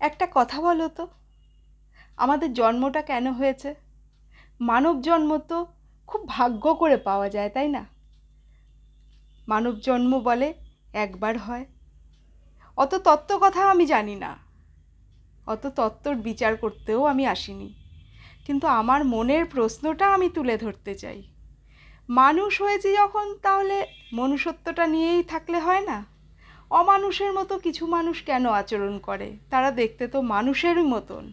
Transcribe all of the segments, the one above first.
একটা কথা বলো তো। আমাদের জন্মটা কেন হয়েছে? মানব জন্ম তো খুব ভাগ্য করে পাওয়া যায়, তাই না? মানব জন্ম বলে একবার হয়। অত তত্ত্ব কথা আমি জানি না। অত তত্ত্বর বিচার করতেও আমি আসিনি। কিন্তু আমার মনের প্রশ্নটা আমি তুলে ধরতে চাই। মানুষ হয়েছি যখন, তাহলে মনুষ্যত্বটা নিয়েই থাকলে হয় না? অমানুষের মতো কিছু মানুষ কেন আচরণ করে? তারা দেখতে তো মানুষেরই মতন।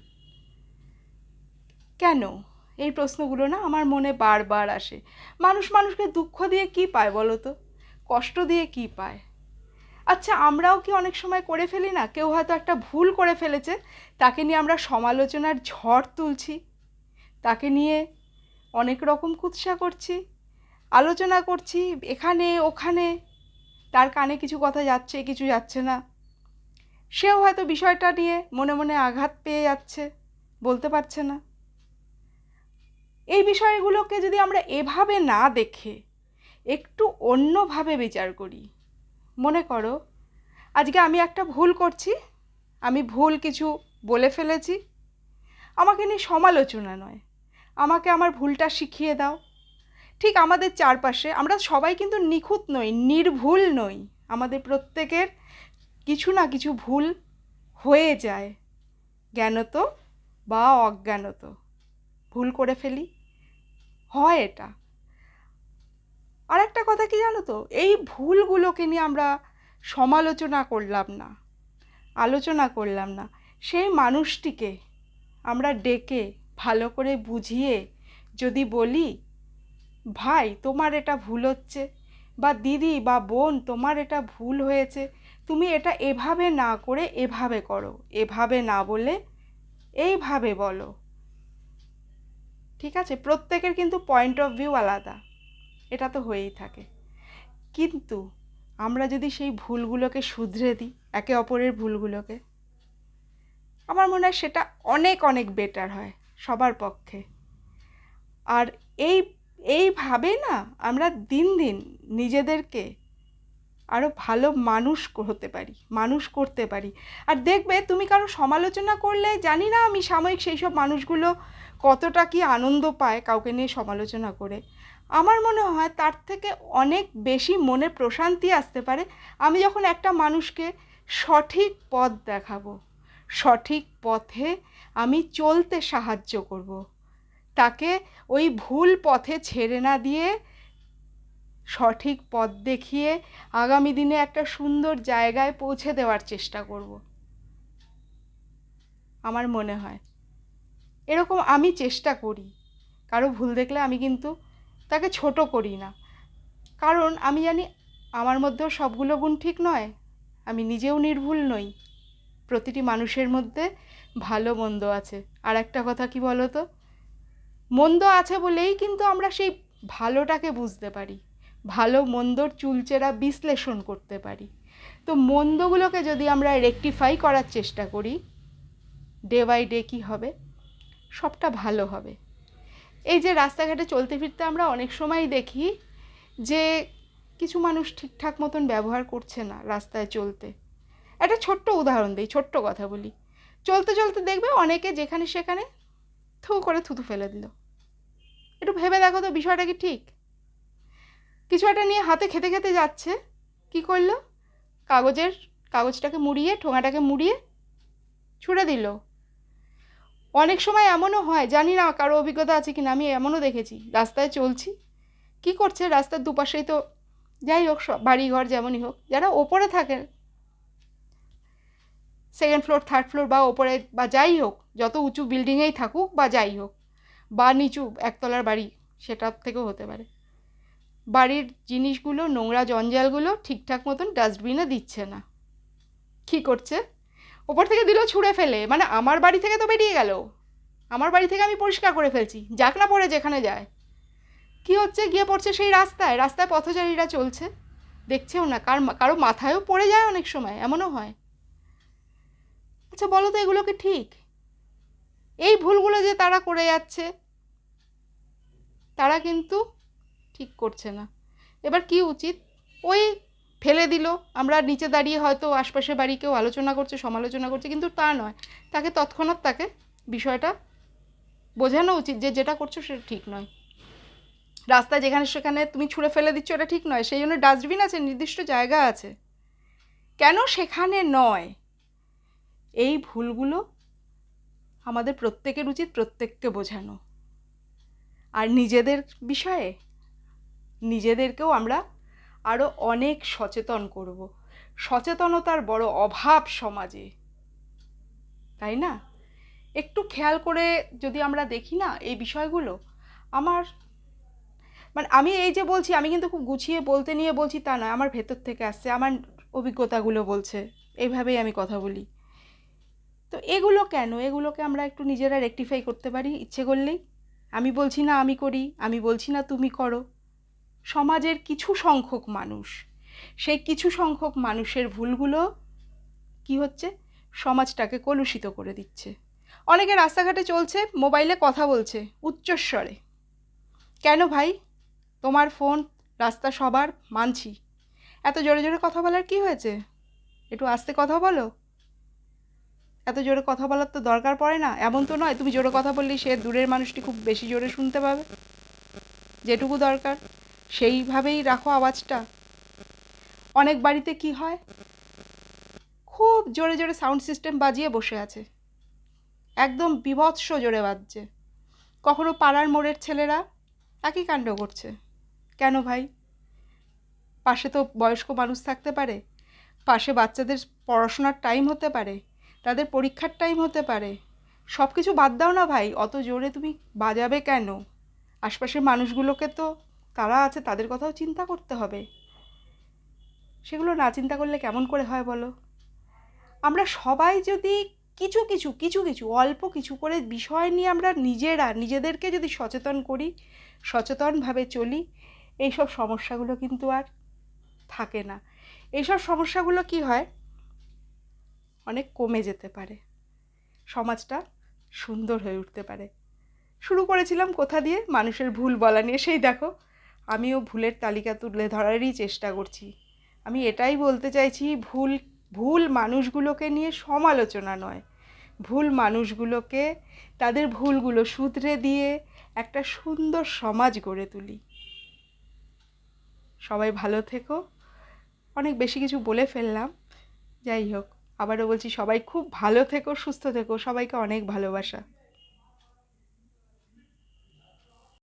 কেন? এই প্রশ্নগুলো না আমার মনে বারবার আসে। মানুষ মানুষকে দুঃখ দিয়ে কি পায় বলো তো? কষ্ট দিয়ে কি পায়? আচ্ছা আমরাও কি অনেক সময় করে ফেলি না? কেউ হয়তো একটা ভুল করে ফেলেছে, তাকে নিয়ে আমরা সমালোচনার ঝড় তুলছি। তাকে নিয়ে অনেক রকম কুৎসা করছি, আলোচনা করছি, এখানে, ওখানে। তার কানে কিছু কথা যাচ্ছে, কিছু যাচ্ছে না। সেও হয়তো বিষয়টা নিয়ে মনে মনে আঘাত পেয়ে যাচ্ছে, বলতে পারছে না। এই বিষয়গুলোকে যদি আমরা এভাবে না দেখে, একটু অন্যভাবে বিচার করি, মনে করো, আজকে আমি একটা ভুল করছি, আমি ভুল কিছু বলে ফেলেছি, আমাকে নিয়ে সমালোচনা নয়, আমাকে আমার ভুলটা শিখিয়ে দাও। ঠিক আমাদের চারপাশে, আমরা সবাই কিন্তু নিখুঁত নই, নির্ভুল নই। আমাদের প্রত্যেকের কিছু না কিছু ভুল হয়ে যায়। জ্ঞানত বা অজ্ঞানত। ভুল করে ফেলি। হয় এটা। আর একটা কথা কি জানো তো? এই ভুলগুলোকে নিয়ে আমরা সমালোচনা করলাম না, আলোচনা করলাম না। সেই মানুষটিকে আমরা ডেকে, ভালো করে বুঝিয়ে যদি বলি ভাই, তোমার এটা ভুল হচ্ছে। বা দিদি বা বোন, তোমার এটা ভুল হয়েছে। তুমি এটা এভাবে না করে এভাবে করো। এভাবে না বলে এইভাবে বলো। ঠিক আছে? প্রত্যেকের কিন্তু পয়েন্ট অফ ভিউ আলাদা। এটা তো হয়েই থাকে। কিন্তু আমরা যদি সেই ভুলগুলোকে শুধরে দিই, একে অপরের ভুলগুলোকে, আমার মনে হয় সেটা অনেক অনেক বেটার হয় সবার পক্ষে। আর এই এইভাবে না আমরা দিন দিন নিজেদেরকে আরও ভালো মানুষ হতে পারি, মানুষ করতে পারি। আর দেখবে তুমি কারও সমালোচনা করলে, জানি না আমি সাময়িক সেই সব মানুষগুলো কতটা কি আনন্দ পায় কাউকে নিয়ে সমালোচনা করে। আমার মনে হয় তার থেকে অনেক বেশি মনে প্রশান্তি আসতে পারে। আমি যখন একটা মানুষকে সঠিক পথ দেখাবো, সঠিক পথে আমি চলতে সাহায্য করব। তাকে ওই ভুল পথে ছেড়ে না দিয়ে সঠিক পথ দেখিয়ে আগামী দিনে একটা সুন্দর জায়গায় পৌঁছে দেওয়ার চেষ্টা করব। আমার মনে হয়। এরকম আমি চেষ্টা করি। কারও ভুল দেখলে আমি কিন্তু তাকে ছোট করি না। কারণ আমি জানি আমার মধ্যেও সবগুলো গুণ ঠিক নয়। আমি নিজেও নির্ভুল নই। প্রতিটি মানুষের মধ্যে ভালো মন্দ আছে। আর একটা কথা কি বলো তো মন্দ আছে বলেই কিন্তু আমরা সেই ভালোটাকে বুঝতে পারি। ভালো মন্দর চুলচেরা বিশ্লেষণ করতে পারি। তো মন্দগুলোকে যদি আমরা রেকটিফাই করার চেষ্টা করি ডে বাই ডে কী হবে? সবটা ভালো হবে। এই যে রাস্তাঘাটে চলতে ফিরতে আমরা অনেক সময় দেখি যে কিছু মানুষ ঠিকঠাক মতন ব্যবহার করছে না রাস্তায় চলতে। একটা ছোট্ট উদাহরণ দিই, ছোট্ট কথা বলি। চলতে চলতে দেখবে অনেকে যেখানে সেখানে থু করে থুতু ফেলে দিল। একটু ভেবে দেখো তো বিষয়টা কি ঠিক? কিছু একটা নিয়ে হাতে খেতে খেতে যাচ্ছে। কি করল? কাগজের, কাগজটাকে মুড়িয়ে, ঠোঙাটাকে মুড়িয়ে ছুঁড়ে দিল। অনেক সময় এমনও হয়, জানি না কারও অভিজ্ঞতা আছে কি না আমি এমনও দেখেছি। রাস্তায় চলছি। কি করছে? রাস্তার দুপাশেই তো যাই হোক, সব বাড়িঘর যেমনই হোক, যারা ওপরে থাকে সেকেন্ড ফ্লোর থার্ড ফ্লোর বা ওপরে বা যাই হোক, যত উঁচু বিল্ডিংয়েই থাকুক বা যাই হোক বা নিচু একতলার বাড়ি সেটার থেকেও হতে পারে। বাড়ির জিনিসগুলো, নোংরা জঞ্জালগুলো ঠিকঠাক মতন ডাস্টবিনে দিচ্ছে না। কী করছে? ওপর থেকে দিল ছুঁড়ে ফেলে। মানে আমার বাড়ি থেকে তো বেরিয়ে গেল। আমার বাড়ি থেকে আমি পরিষ্কার করে ফেলছি। যাক না পড়ে যেখানে যায়। কি হচ্ছে? গিয়ে পড়ছে সেই রাস্তায়। রাস্তায় পথচারীরা চলছে। দেখছেও না। কার কারও মাথায়ও পড়ে যায় অনেক সময়। এমনও হয়। আচ্ছা বলো তো এগুলো কি ঠিক? এই ভুলগুলো যে তারা করে যাচ্ছে, তারা কিন্তু ঠিক করছে না। এবার কি উচিত? ওই ফেলে দিল, আমরা নিচে দাঁড়িয়ে হয়তো আশপাশের বাড়ি কেউ আলোচনা করছে, সমালোচনা করছে, কিন্তু তা নয়। তাকে তৎক্ষণাৎ তাকে বিষয়টা বোঝানো উচিত যে যেটা করছ সেটা ঠিক নয়। রাস্তায় যেখানে সেখানে তুমি ছুঁড়ে ফেলে দিচ্ছ এটা ঠিক নয়, সেই জন্য ডাস্টবিন আছে, নির্দিষ্ট জায়গা আছে। কেন সেখানে নয়? এই ভুলগুলো আমাদের প্রত্যেকের উচিত প্রত্যেককে বোঝানো। আর নিজেদের বিষয়ে নিজেদেরকেও আমরা আরও অনেক সচেতন করব। সচেতনতার বড় অভাব সমাজে, তাই না? একটু খেয়াল করে যদি আমরা দেখি না এই বিষয়গুলো, আমার মানে আমি এই যে বলছি, আমি কিন্তু খুব গুছিয়ে বলতে নিয়ে বলছি তা নয়, আমার ভেতর থেকে আসছে, আমার অভিজ্ঞতাগুলো বলছে, এইভাবেই আমি কথা বলি। তো এগুলো কেন? এগুলোকে আমরা একটু নিজেরা রেকটিফাই করতে পারি, ইচ্ছে করলেই। আমি বলছি না আমি করি, আমি বলছি না তুমি করো। সমাজের কিছু সংখ্যক মানুষ, সেই কিছু সংখ্যক মানুষের ভুলগুলো কি হচ্ছে? সমাজটাকে কলুষিত করে দিচ্ছে। অনেকে রাস্তাঘাটে চলছে, মোবাইলে কথা বলছে, উচ্চস্বরে। কেন ভাই? তোমার ফোন রাস্তা সবার, মানছি। এত জোরে জোরে কথা বলার কি হয়েছে? একটু আস্তে কথা বলো। এত জোরে কথা বলার তো দরকার পড়ে না। এমন তো নয়, তুমি জোরে কথা বললেই সে দূরের মানুষটি খুব বেশি জোরে শুনতে পাবে। যেটুকু দরকার, সেইভাবেই রাখো আওয়াজটা। অনেক বাড়িতে কি হয়? খুব জোরে জোরে সাউন্ড সিস্টেম বাজিয়ে বসে আছে। একদম বিভৎস জোরে বাজছে। কখনো পাড়ার মোড়ের ছেলেরা একই কাণ্ড করছে। কেন ভাই? পাশে তো বয়স্ক মানুষ থাকতে পারে, পাশে বাচ্চাদের পড়াশোনার টাইম হতে পারে। তাদের পরীক্ষার টাইম হতে পারে। সব কিছু বাদ দাও না ভাই, অত জোরে তুমি বাজাবে কেন? আশপাশের মানুষগুলোকে তো তারা আছে, তাদের কথাও চিন্তা করতে হবে। সেগুলো না চিন্তা করলে কেমন করে হয় বলো? আমরা সবাই যদি কিছু কিছু কিছু কিছু, অল্প কিছু করে বিষয় নিয়ে আমরা নিজেরা, নিজেদেরকে যদি সচেতন করি, সচেতনভাবে চলি, এইসব সমস্যাগুলো কিন্তু আর থাকে না। এইসব সমস্যাগুলো কি হয়? অনেক কমে যেতে পারে। সমাজটা সুন্দর হয়ে উঠতে পারে। শুরু করেছিলাম কোথা দিয়ে? মানুষের ভুল বলা নিয়ে। সেই দেখো, আমিও ভুলের তালিকা তুলে ধরারই চেষ্টা করছি। আমি এটাই বলতে চাইছি, ভুল ভুল মানুষগুলোকে নিয়ে সমালোচনা নয়। ভুল মানুষগুলোকে তাদের ভুলগুলো শুধরে দিয়ে একটা সুন্দর সমাজ গড়ে তুলি। সবাই ভালো থেকো। অনেক বেশি কিছু বলে ফেললাম। যাই হোক। আবারও বলছি সবাই খুব ভালো থেকো সুস্থ থেকো সবাইকে অনেক ভালোবাসা।